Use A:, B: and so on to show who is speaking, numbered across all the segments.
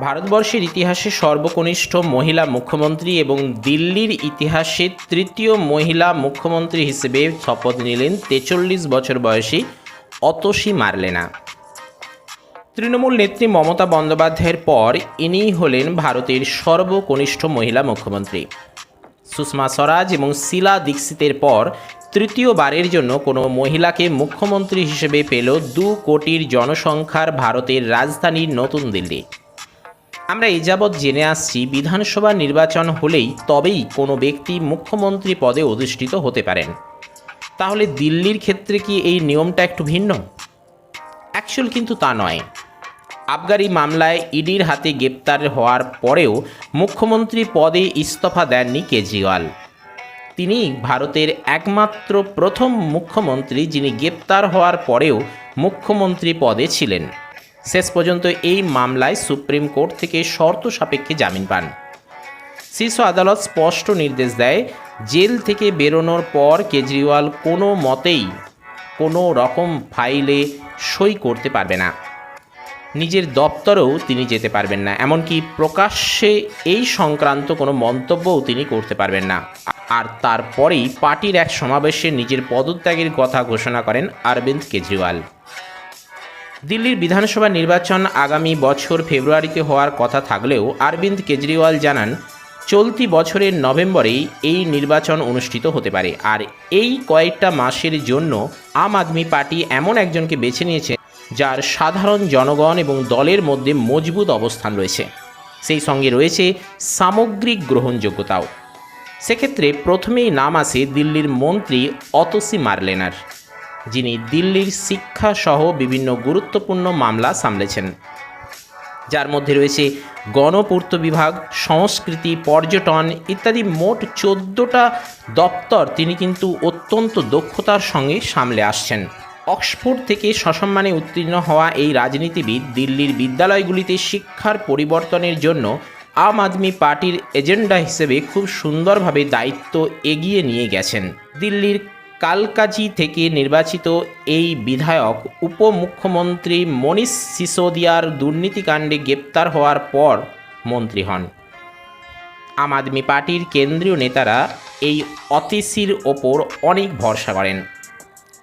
A: ভারতবর্ষের ইতিহাসে সর্বকনিষ্ঠ মহিলা মুখ্যমন্ত্রী এবং দিল্লির ইতিহাসে তৃতীয় মহিলা মুখ্যমন্ত্রী হিসেবে শপথ নিলেন তেচল্লিশ বছর বয়সী অতসী মারলেনা। তৃণমূল নেত্রী মমতা বন্দ্যোপাধ্যায়ের পর ইনিই হলেন ভারতের সর্বকনিষ্ঠ মহিলা মুখ্যমন্ত্রী। সুষমা স্বরাজ এবং শিলা দীক্ষিতের পর তৃতীয়বারের জন্য কোনো মহিলাকে মুখ্যমন্ত্রী হিসেবে পেল দু কোটির জনসংখ্যার ভারতের রাজধানীর নতুন দিল্লি। আমরা এই যাবৎ জেনে আসছি, বিধানসভা নির্বাচন হলেই তবেই কোনো ব্যক্তি মুখ্যমন্ত্রী পদে অধিষ্ঠিত হতে পারেন। তাহলে দিল্লির ক্ষেত্রে কি এই নিয়মটা একটু ভিন্ন? অ্যাকচুয়াল কিন্তু তা নয়। আবগারি মামলায় ইডির হাতে গ্রেপ্তার হওয়ার পরেও মুখ্যমন্ত্রী পদে ইস্তফা দেননি কেজরিওয়াল। তিনি ভারতের একমাত্র প্রথম মুখ্যমন্ত্রী যিনি গ্রেপ্তার হওয়ার পরেও মুখ্যমন্ত্রী পদে ছিলেন। শেষ পর্যন্ত এই মামলায় সুপ্রিম কোর্ট থেকে শর্ত সাপেক্ষে জামিন পান। শীর্ষ আদালত স্পষ্ট নির্দেশ দেয়, জেল থেকে বেরোনোর পর কেজরিওয়াল কোনো মতেই কোনো রকম ফাইলে সই করতে পারবে না। নিজের দপ্তরেও তিনি যেতে পারবেন না, এমনকি প্রকাশ্যে এই সংক্রান্ত কোনো মন্তব্যও তিনি করতে পারবেন না। আর তারপরেই পার্টির এক সমাবেশে নিজের পদত্যাগের কথা ঘোষণা করেন অরবিন্দ কেজরিওয়াল। দিল্লির বিধানসভা নির্বাচন আগামী বছর ফেব্রুয়ারিতে হওয়ার কথা থাকলেও অরবিন্দ কেজরিওয়াল জানান, চলতি বছরের নভেম্বরেই এই নির্বাচন অনুষ্ঠিত হতে পারে। আর এই কয়েকটা মাসের জন্য আম আদমি পার্টি এমন একজনকে বেছে নিয়েছে যার সাধারণ জনগণ এবং দলের মধ্যে মজবুত অবস্থান রয়েছে। সেই সঙ্গে রয়েছে সামগ্রিক গ্রহণযোগ্যতাও। সেক্ষেত্রে প্রথমেই নাম আসে দিল্লির মন্ত্রী অতসি মারলেনার। যিনি দিল্লির শিক্ষা সহ বিভিন্ন গুরুত্বপূর্ণ মামলা সামলেছেন। যার মধ্যে রয়েছে গণপূর্ত বিভাগ, সংস্কৃতি, পর্যটন ইত্যাদি মোট চোদ্দোটা দপ্তর তিনি কিন্তু অত্যন্ত দক্ষতার সঙ্গে সামলে আসছেন। অক্সফোর্ড থেকে সসম্মানে উত্তীর্ণ হওয়া এই রাজনীতিবিদ দিল্লির বিদ্যালয়গুলিতে শিক্ষার পরিবর্তনের জন্য আম আদমি পার্টির এজেন্ডা হিসেবে খুব সুন্দরভাবে দায়িত্ব এগিয়ে নিয়ে গেছেন। দিল্লির কালকাজি থেকে নির্বাচিত এই বিধায়ক উপমুখ্যমন্ত্রী মনীষ সিসোদিয়ার দুর্নীতিকাণ্ডে গ্রেপ্তার হওয়ার পর মন্ত্রী হন। আম আদমি পার্টির কেন্দ্রীয় নেতারা এই অতিসির ওপর অনেক ভরসা করেন।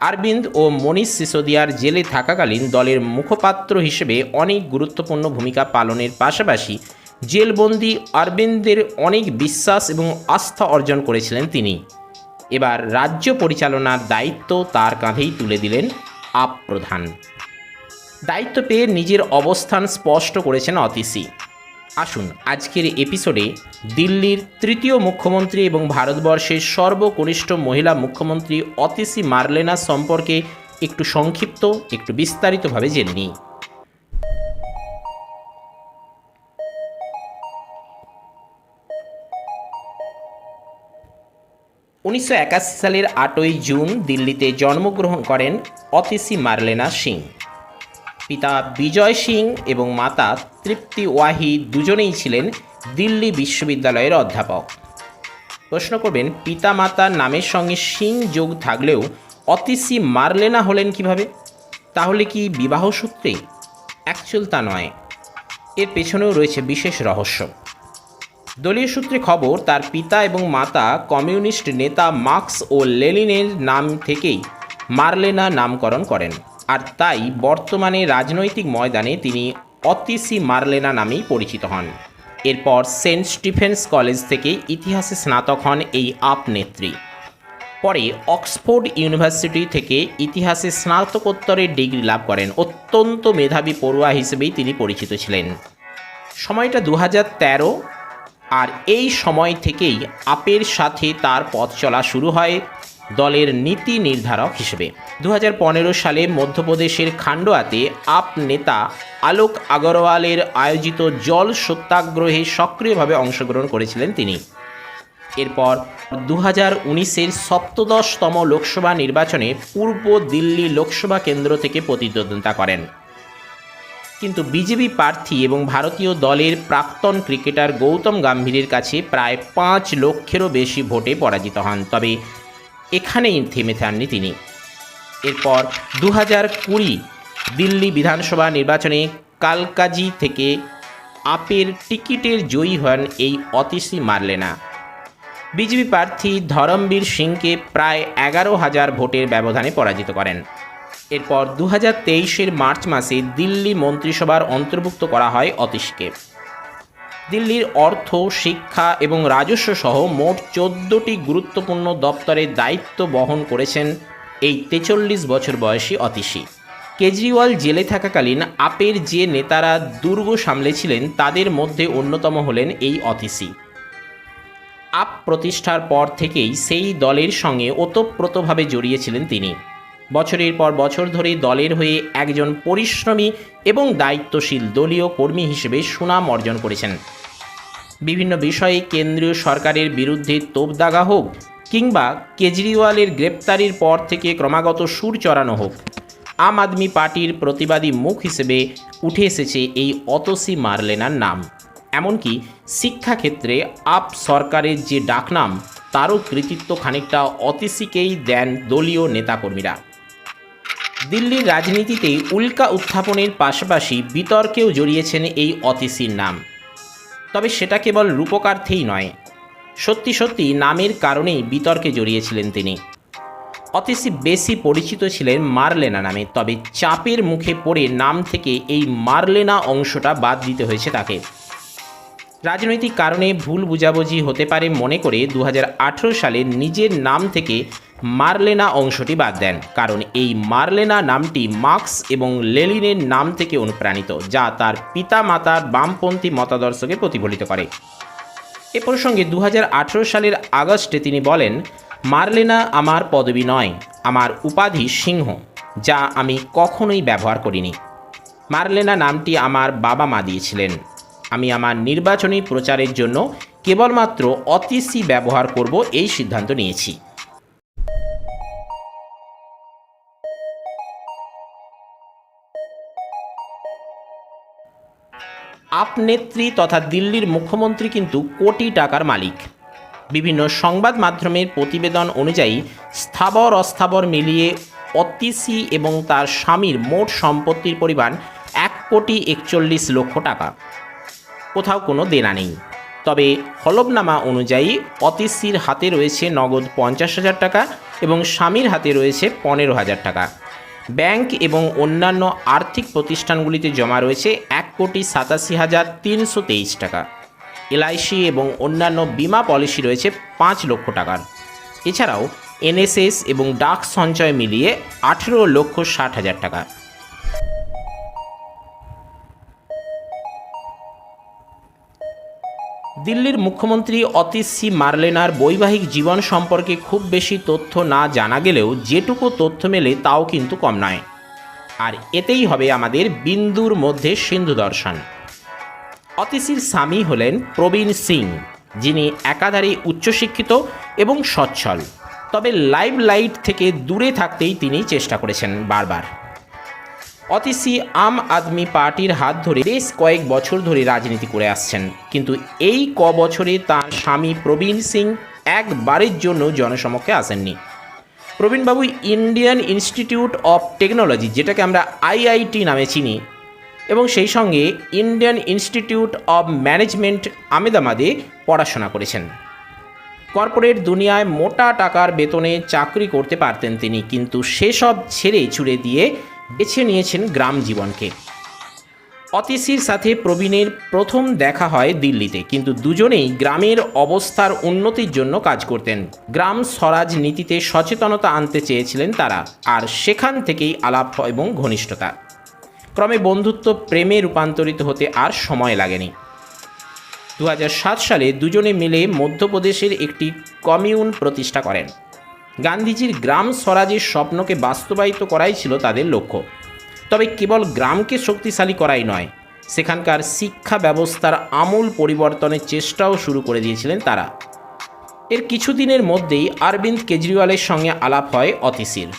A: অরবিন্দ ও মনীষ সিসোদিয়ার জেলে থাকাকালীন দলের মুখপাত্র হিসেবে অনেক গুরুত্বপূর্ণ ভূমিকা পালনের পাশাপাশি জেলবন্দি অরবিন্দের অনেক বিশ্বাস এবং আস্থা অর্জন করেছিলেন তিনি। এবার রাজ্য পরিচালনার দায়িত্ব তার কাঁধেই তুলে দিলেন আপ প্রধান। দায়িত্ব পেয়ে নিজের অবস্থান স্পষ্ট করেছেন অতিসি আসুন, আজকের এপিসোডে দিল্লির তৃতীয় মুখ্যমন্ত্রী এবং ভারতবর্ষের সর্বকনিষ্ঠ মহিলা মুখ্যমন্ত্রী অতিসি মার্লেনা সম্পর্কে একটু সংক্ষিপ্ত, একটু বিস্তারিতভাবে জেনে নিই। উনিশশো একাশি সালের আটই জুন দিল্লিতে জন্মগ্রহণ করেন অতিসি মার্লেনা সিং। পিতা বিজয় সিং এবং মাতা তৃপ্তি ওয়াহি দুজনেই ছিলেন দিল্লি বিশ্ববিদ্যালয়ের অধ্যাপক। প্রশ্ন করবেন পিতা মাতার নামের সঙ্গে সিং যোগ থাকলেও অতিসি মার্লেনা হলেন কীভাবে? তাহলে কি বিবাহ সূত্রে? অ্যাকচুয়াল তা নয়। এর পেছনেও রয়েছে বিশেষ রহস্য। দলীয় সূত্রে খবর, তার পিতা এবং মাতা কমিউনিস্ট নেতা মার্কস ও লেলিনের নাম থেকেই মার্লেনা নামকরণ করেন। আর তাই বর্তমানে রাজনৈতিক ময়দানে তিনি অতিসি মার্লেনা নামেই পরিচিত হন। এরপর সেন্ট স্টিফেন্স কলেজ থেকে ইতিহাসে স্নাতক হন এই আপ নেত্রী। পরে অক্সফোর্ড ইউনিভার্সিটি থেকে ইতিহাসে স্নাতকোত্তরের ডিগ্রি লাভ করেন। অত্যন্ত মেধাবী পড়ুয়া হিসেবেই তিনি পরিচিত ছিলেন। সময়টা দু তেরো আর এই সময় থেকেই আপের সাথে তার পথ চলা শুরু হয় দলের নীতি নির্ধারক হিসেবে। দু হাজার পনেরো সালে মধ্যপ্রদেশের খান্ডোয়াতে আপ নেতা আলোক আগরওয়ালের আয়োজিত জল সত্যাগ্রহে সক্রিয়ভাবে অংশগ্রহণ করেছিলেন তিনি। এরপর দু হাজার উনিশের সপ্তদশতম লোকসভা নির্বাচনে পূর্ব দিল্লি লোকসভা কেন্দ্র থেকে প্রতিদ্বন্দ্বিতা করেন। কিন্তু বিজেপি প্রার্থী এবং ভারতীয় দলের প্রাক্তন ক্রিকেটার গৌতম গাম্ভীরের কাছে প্রায় পাঁচ লক্ষেরও বেশি ভোটে পরাজিত হন। তবে এখানেই থেমে থাননি তিনি। এরপর দু হাজার কুড়ি দিল্লি বিধানসভা নির্বাচনে কালকাজি থেকে আপের টিকিটের জয়ী হন এই অতিশি মারলেনা। বিজেপি প্রার্থী ধরমবীর সিংকে প্রায় এগারো হাজার ভোটের ব্যবধানে পরাজিত করেন। এরপর দু হাজার তেইশের মার্চ মাসে দিল্লি মন্ত্রিসভার অন্তর্ভুক্ত করা হয় অতীশকে। দিল্লির অর্থ, শিক্ষা এবং রাজস্ব সহ মোট চোদ্দোটি গুরুত্বপূর্ণ দপ্তরের দায়িত্ব বহন করেছেন এই তেচল্লিশ বছর বয়সী অতীশী। কেজরিওয়াল জেলে থাকাকালীন আপের যে নেতারা দুর্গ সামলেছিলেন, তাদের মধ্যে অন্যতম হলেন এই অতীশী। আপ প্রতিষ্ঠার পর থেকেই সেই দলের সঙ্গে ওতপ্রোতভাবে জড়িয়েছিলেন তিনি। বছরের পর বছর ধরে দলের হয়ে একজন পরিশ্রমী এবং দায়িত্বশীল দলীয় কর্মী হিসেবে সুনাম অর্জন করেছেন। বিভিন্ন বিষয়ে কেন্দ্রীয় সরকারের বিরুদ্ধে তোপদাগা হোক কিংবা কেজরিওয়ালের গ্রেপ্তারির পর থেকে ক্রমাগত সুর চড়ানো হোক, আম আদমি পার্টির প্রতিবাদী মুখ হিসেবে উঠে এসেছে এই অতসি মারলেনার নাম। এমনকি শিক্ষাক্ষেত্রে আপ সরকারের যে ডাকনাম, তারও কৃতিত্ব খানিকটা অতিসিকেই দেন দলীয় নেতাকর্মীরা। দিল্লির রাজনীতিতে উল্কা উত্থাপনের পাশাপাশি বিতর্কেও জড়িয়েছেন এই অতিসির নাম। তবে সেটা কেবল রূপকার্থেই নয়। সত্যি সত্যি নামের কারণেই বিতর্কে জড়িয়েছিলেন তিনি। অতিসি বেশি পরিচিত ছিলেন মারলেনা নামে, তবে চাপের মুখে পড়ে নাম থেকে এই মারলেনা অংশটা বাদ দিতে হয়েছে তাকে। রাজনৈতিক কারণে ভুল বুঝাবুঝি হতে পারে মনে করে দু হাজার আঠেরো সালে নিজের নাম থেকে মার্লেনা অংশটি বাদ দেন। কারণ এই মার্লেনা নামটি মার্কস এবং লেলিনের নাম থেকে অনুপ্রাণিত, যা তার পিতা মাতার বামপন্থী মতাদর্শকে প্রতিফলিত করে। এ প্রসঙ্গে দু হাজার আঠেরো সালের আগস্টে তিনি বলেন, মার্লেনা আমার পদবি নয়, আমার উপাধি সিংহ, যা আমি কখনোই ব্যবহার করিনি। মার্লেনা নামটি আমার বাবা মা দিয়েছিলেন। আমি আমার নির্বাচনী প্রচারের জন্য কেবলমাত্র অতিসি ব্যবহার করব এই সিদ্ধান্ত নিয়েছি। আপ নেত্রী তথা দিল্লির মুখ্যমন্ত্রী কিন্তু কোটি টাকার মালিক। বিভিন্ন সংবাদ মাধ্যমের প্রতিবেদন অনুযায়ী স্থাবর অস্থাবর মিলিয়ে অতিসি এবং তার স্বামীর মোট সম্পত্তির পরিমাণ এক কোটি একচল্লিশ লক্ষ টাকা। কোথাও কোনো দেনা নেই। তবে হলফনামা অনুযায়ী অতিসির হাতে রয়েছে নগদ পঞ্চাশ হাজার টাকা এবং স্বামীর হাতে রয়েছে পনেরো হাজার টাকা। ব্যাংক এবং অন্যান্য আর্থিক প্রতিষ্ঠানগুলিতে জমা রয়েছে এক কোটি সাতাশি হাজার তিনশো তেইশ টাকা। এলআইসি এবং অন্যান্য বিমা পলিসি রয়েছে পাঁচ লক্ষ টাকার। এছাড়াও এনএসএস এবং ডাক সঞ্চয় মিলিয়ে আঠেরো লক্ষ ষাট হাজার টাকা। দিল্লির মুখ্যমন্ত্রী অতীশ সি মার্লেনার বৈবাহিক জীবন সম্পর্কে খুব বেশি তথ্য না জানা গেলেও যেটুকু তথ্য মেলে তাও কিন্তু কম নয়। আর এতেই হবে আমাদের বিন্দুর মধ্যে সিন্ধু দর্শন। অতীশির স্বামী হলেন প্রবীণ সিং, যিনি একাধারে উচ্চশিক্ষিত এবং সচ্ছল। তবে লাইভ লাইট থেকে দূরে থাকতেই তিনি চেষ্টা করেছেন বারবার। অতিসি আম আদমি পার্টির হাত ধরে বেশ কয়েক বছর ধরে রাজনীতি করে আসছেন। কিন্তু এই ক বছরে তার স্বামী প্রবীণ সিং একবারের জন্য জনসমক্ষে আসেননি। প্রবীণবাবু ইন্ডিয়ান ইনস্টিটিউট অফ টেকনোলজি, যেটাকে আমরা আইআইটি নামে চিনি, এবং সেই সঙ্গে ইন্ডিয়ান ইনস্টিটিউট অব ম্যানেজমেন্ট আমেদাবাদে পড়াশোনা করেছেন। কর্পোরেট দুনিয়ায় মোটা টাকার বেতনে চাকরি করতে পারতেন তিনি, কিন্তু সেসব ছেড়ে ছুড়ে দিয়ে বেছে নিয়েছেন গ্রাম জীবনকে। অতিশির সাথে প্রবীণের প্রথম দেখা হয় দিল্লিতে, কিন্তু দুজনেই গ্রামের অবস্থার উন্নতির জন্য কাজ করতেন। গ্রাম স্বরাজ নীতিতে সচেতনতা আনতে চেয়েছিলেন তারা, আর সেখান থেকেই আলাপ এবং ঘনিষ্ঠতা। ক্রমে বন্ধুত্ব প্রেমে রূপান্তরিত হতে আর সময় লাগেনি। দু হাজার সাত সালে দুজনে মিলে মধ্যপ্রদেশের একটি কমিউন প্রতিষ্ঠা করেন। গান্ধীজির গ্রাম স্বরাজের স্বপ্নকে বাস্তবায়িত করাই ছিল তাদের লক্ষ্য। তবে কেবল গ্রামকে শক্তিশালী করাই নয়, সেখানকার শিক্ষা ব্যবস্থার আমূল পরিবর্তনের চেষ্টাও শুরু করে দিয়েছিলেন তারা। এর কিছুদিনের মধ্যেই অরবিন্দ কেজরিওয়ালের সঙ্গে আলাপ হয় অতিসির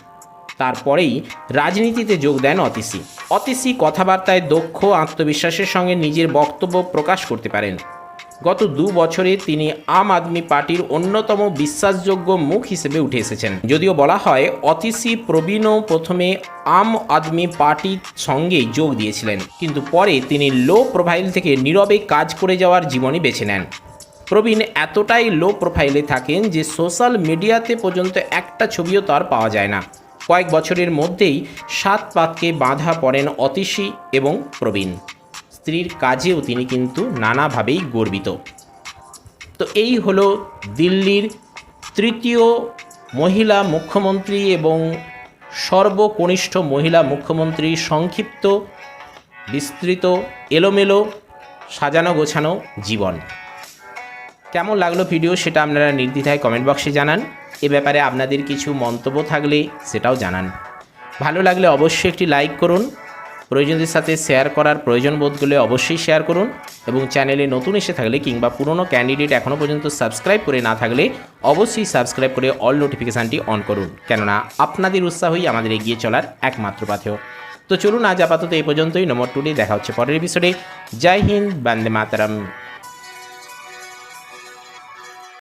A: তারপরেই রাজনীতিতে যোগ দেন অতিসি অতিসি কথাবার্তায় দক্ষ, আত্মবিশ্বাসের সঙ্গে নিজের বক্তব্য প্রকাশ করতে পারেন। গত দু বছরে তিনি আম আদমি পার্টির অন্যতম বিশ্বাসযোগ্য মুখ হিসেবে উঠে এসেছেন। যদিও বলা হয়, অতিশী প্রবীণও প্রথমে আম আদমি পার্টির সঙ্গেই যোগ দিয়েছিলেন। কিন্তু পরে তিনি লো প্রোফাইল থেকে নীরবে কাজ করে যাওয়ার জীবনই বেছে নেন। প্রবীণ এতটাই লো প্রোফাইলে থাকেন যে সোশ্যাল মিডিয়াতে পর্যন্ত একটা ছবিও তার পাওয়া যায় না। কয়েক বছরের মধ্যেই সাত পাতকে বাঁধা পড়েন অতিশী এবং প্রবীণ। স্ত্রীর কাজেও তিনি কিন্তু নানাভাবেই গর্বিত। তো এই হলো দিল্লির তৃতীয় মহিলা মুখ্যমন্ত্রী এবং সর্বকনিষ্ঠ মহিলা মুখ্যমন্ত্রীর সংক্ষিপ্ত, বিস্তৃত, এলোমেলো, সাজানো গোছানো জীবন। কেমন লাগল ভিডিও সেটা আপনারা নির্দ্বিধায় কমেন্ট বক্সে জানান। এ ব্যাপারে আপনাদের কিছু মন্তব্য থাকলে সেটাও জানান। ভালো লাগলে অবশ্যই একটি লাইক করুন। প্রয়োজনদের সাথে শেয়ার করার প্রয়োজন বোধ করলে অবশ্যই শেয়ার করুন এবং চ্যানেলে নতুন এসে থাকলে কিংবা পুরনো ক্যান্ডিডেট এখনও পর্যন্ত সাবস্ক্রাইব করে না থাকলে অবশ্যই সাবস্ক্রাইব করে অল নোটিফিকেশানটি অন করুন। কেননা আপনাদের উৎসাহই আমাদের এগিয়ে চলার একমাত্র পাথেয়। তো চলুন আজ আপাতত এই পর্যন্তই। নম্বর টুডে দেখা হচ্ছে পরের এপিসোডে জয় হিন্দ। বন্দে মাতারাম।